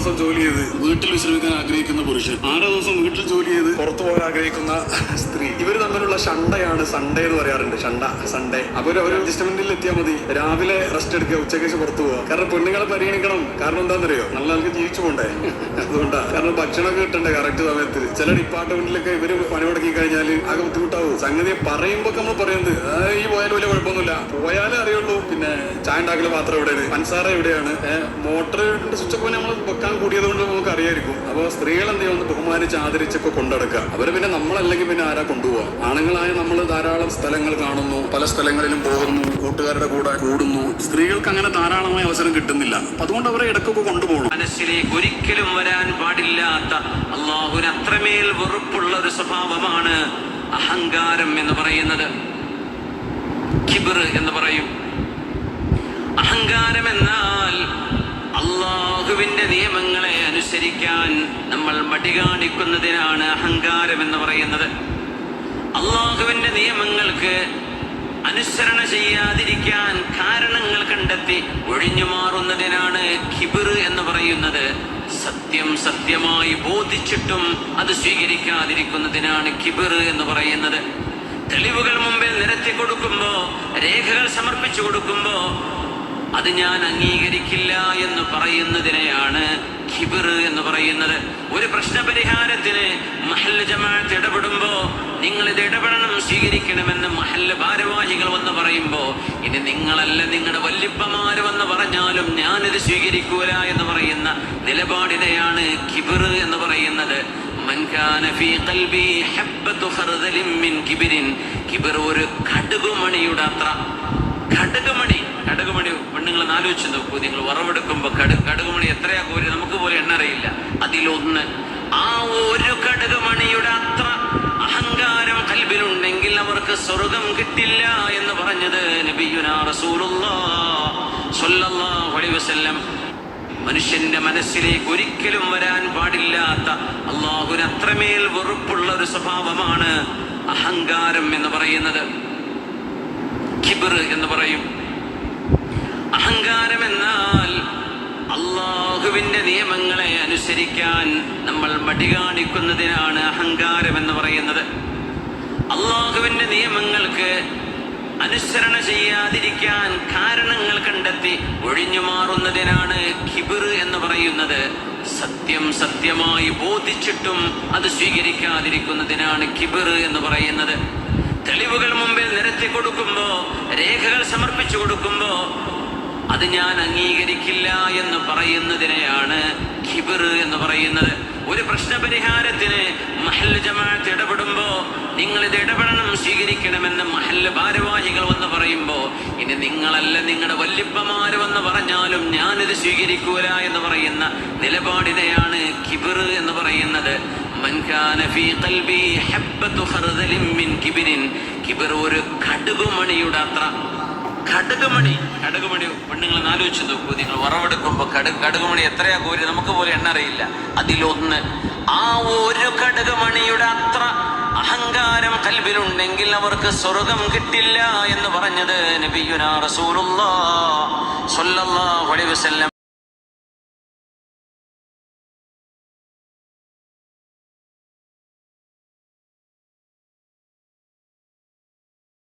ദിവസം ജോലി ചെയ്ത് വീട്ടിൽ വിശ്രമിക്കാൻ ആഗ്രഹിക്കുന്ന പുരുഷൻ. ആറ് ദിവസം വീട്ടിൽ ജോലി ചെയ്ത്? പുറത്തു പോകാൻ ആഗ്രഹിക്കുന്ന സ്ത്രീ. ഇവർ തമ്മിലുള്ള ഷണ്ടയാണ് സൺഡേ എന്ന് പറയാറുണ്ട്. ഷണ്ട സൺഡേ അപ്പൊ ഒരു- അഡ്ജസ്റ്റ്മെന്റിൽ എത്തിയാൽ മതി. രാവിലെ റെസ്റ്റ് എടുക്കുക ഉച്ചയ്ക്ക് ശേഷം പുറത്തു പോവുക. കാരണം പെണ്ണുങ്ങളെ പരിഗണിക്കണം. കാരണം എന്താണെന്നറിയോ? നല്ല ആൾക്ക് ജീവിച്ചു പോണ്ടേ? അതുകൊണ്ടാ. കാരണം ഭക്ഷണമൊക്കെ കിട്ടണ്ടേ കറക്റ്റ് സമയത്ത്. ചില ഡിപ്പാർട്ട്മെന്റിലൊക്കെ ഇവർ പണി മുടക്കി കഴിഞ്ഞാൽ ആകെ ബുദ്ധിമുട്ടാവും. സംഗതി പറയുമ്പോ നമ്മൾ പറയുന്നത് ഈ പോയാലും വലിയ കുഴപ്പമൊന്നുമില്ല. പോയാലേ അറിയുള്ളൂ. പിന്നെ ചായ ഉണ്ടാക്കൽ പാത്രം എവിടെയാണ്? പൻസാറ എവിടെയാണ്? മോട്ടറിന്റെ സ്വിച്ച് ഒക്കെ നമ്മൾ വെക്കാൻ കൂടിയത് കൊണ്ട് നമുക്ക് അറിയായിരിക്കും അപ്പോൾ സ്ത്രീകൾ എന്ത് ചെയ്യുന്നു ബഹുമാനിച്ച് ആദരിച്ചൊക്കെ കൊണ്ടെടുക്കുക. അവർ പിന്നെ നമ്മളല്ലെങ്കിൽ പിന്നെ ആരാ കൊണ്ടുപോവാ ആണുങ്ങളായ നമ്മൾ ധാരാളം സ്ഥലങ്ങൾ കാണുന്നു പല സ്ഥലങ്ങളിലും പോകുന്നു കൂട്ടുകാരുടെ കൂടെ കൂടുന്നു. സ്ത്രീകൾക്ക് അങ്ങനെ ധാരാളമായ അവസരം കിട്ടുന്നില്ല. അപ്പൊ അതുകൊണ്ട് അവരെ ഇടക്കൊക്കെ കൊണ്ടുപോകണം മനസ്സിലേക്ക് ഒരിക്കലും വരാൻ പാടില്ലാത്ത അള്ളാഹുന് അത്രമേൽ വെറുപ്പുള്ള ഒരു സ്വഭാവമാണ് അഹങ്കാരം എന്ന് പറയുന്നത്. എന്ന് പറയും. അഹങ്കാരം എന്നാൽ അള്ളാഹുവിന്റെ നിയമങ്ങളെ അനുസരിക്കാൻ നമ്മൾ മടി കാണിക്കുന്നതിനാണ് അഹങ്കാരം എന്ന് പറയുന്നത്. അള്ളാഹുവിന്റെ നിയമങ്ങൾക്ക് അനുസരണ ചെയ്യാതിരിക്കാൻ കാരണങ്ങൾ കണ്ടെത്തി ഒഴിഞ്ഞു മാറുന്നതിനാണ് ഖിബിർ എന്ന് പറയുന്നത്. സത്യം സത്യമായി ബോധിച്ചിട്ടും അത് സ്വീകരിക്കാതിരിക്കുന്നതിനാണ് ഖിബിർ എന്ന് പറയുന്നത്. തെളിവുകൾ മുമ്പിൽ നിരത്തി കൊടുക്കുമ്പോ രേഖകൾ സമർപ്പിച്ചു കൊടുക്കുമ്പോ അത് ഞാൻ അംഗീകരിക്കില്ല എന്ന് പറയുന്നതിനെയാണ് ഖിബിർ എന്ന് പറയുന്നത്. ഒരു പ്രശ്ന പരിഹാരത്തിന് മഹല്ല് ജമാഅത്ത് ഇടപെടുമ്പോ നിങ്ങൾ ഇത് ഇടപെടണം സ്വീകരിക്കണമെന്ന് മഹല്ല ഭാരവാഹികൾ വന്ന് പറയുമ്പോ ഇനി നിങ്ങളല്ല നിങ്ങളുടെ വല്യപ്പമാര് വന്ന് പറഞ്ഞാലും ഞാനിത് സ്വീകരിക്കൂല എന്ന് പറയുന്ന നിലപാടിനെയാണ് ഖിബിർ എന്ന് പറയുന്നത്. ഒരു കടുകുമണിയുടെ അത്ര കടുകുമണി പെണ്ണുങ്ങൾ ആലോചിച്ച് നോക്കൂ നിങ്ങൾ വറവെടുക്കുമ്പോൾ കടു കടുകുമണി എത്രയാ കോരി നമുക്ക് പോലും എണ്ണ അറിയില്ല അതിലൊന്ന് ആ ഒരു കടുകുമണിയുടെ അത്ര അഹങ്കാരം കൽബിലുണ്ടെങ്കിൽ അവർക്ക് സ്വർഗം കിട്ടില്ല എന്ന് പറഞ്ഞത് വസല്ലം. മനുഷ്യന്റെ മനസ്സിലേക്ക് ഒരിക്കലും വരാൻ പാടില്ലാത്ത അള്ളാഹുന് അത്രമേൽ വെറുപ്പുള്ള ഒരു സ്വഭാവമാണ് അഹങ്കാരം എന്ന് പറയുന്നത്. എന്ന് പറയും. അഹങ്കാരം എന്നാൽ നിയമങ്ങളെ അനുസരിക്കാൻ നമ്മൾ മടി കാണിക്കുന്നതിനാണ് അഹങ്കാരം എന്ന് പറയുന്നത്. അള്ളാഹുവിന്റെ നിയമങ്ങൾക്ക് അനുസരണ ചെയ്യാതിരിക്കാൻ കാരണങ്ങൾ കണ്ടെത്തി ഒഴിഞ്ഞു മാറുന്നതിനാണ് ഖിബിർ എന്ന് പറയുന്നത്. സത്യം സത്യമായി ബോധിച്ചിട്ടും അത് സ്വീകരിക്കാതിരിക്കുന്നതിനാണ് ഖിബിർ എന്ന് പറയുന്നത്. തെളിവുകൾ മുമ്പിൽ നിരത്തി കൊടുക്കുമ്പോ രേഖകൾ സമർപ്പിച്ചു കൊടുക്കുമ്പോ അത് ഞാൻ അംഗീകരിക്കില്ല എന്ന് പറയുന്നതിനെയാണ് ഖിബിർ എന്ന് പറയുന്നത്. ഒരു പ്രശ്ന പരിഹാരത്തിന് മഹൽ ജമാഅത്ത് ഇടപെടുമ്പോ നിങ്ങൾ ഇത് ഇടപെടണം സ്വീകരിക്കണമെന്ന് മഹല്ല ഭാരവാഹികൾ വന്ന് പറയുമ്പോ ഇനി നിങ്ങളല്ല നിങ്ങളുടെ വല്യപ്പമാര് വന്ന് പറഞ്ഞാലും ഞാനിത് സ്വീകരിക്കൂല എന്ന് പറയുന്ന നിലപാടിനെയാണ് ഖിബിർ എന്ന് പറയുന്നത്. കിബിർ ഒരു കടുകുമണിയുടെ അത്ര കടുകുമണി. കടുകുമണി പെണ്ണുങ്ങൾ ആലോചിച്ച് നോക്കൂ. നിങ്ങൾ വറവെടുക്കുമ്പോ കടു കടുകുമണി എത്രയാ കോരി? നമുക്ക് പോലും എണ്ണ അറിയില്ല അതിലൊന്ന് ആ ഒരു കടുകുമണിയുടെ അത്ര അഹങ്കാരം കൽബിലുണ്ടെങ്കിൽ അവർക്ക് സ്വർഗം കിട്ടില്ല എന്ന് പറഞ്ഞത് നബിയുനാ റസൂലുള്ള അലൈഹി വസല്ലം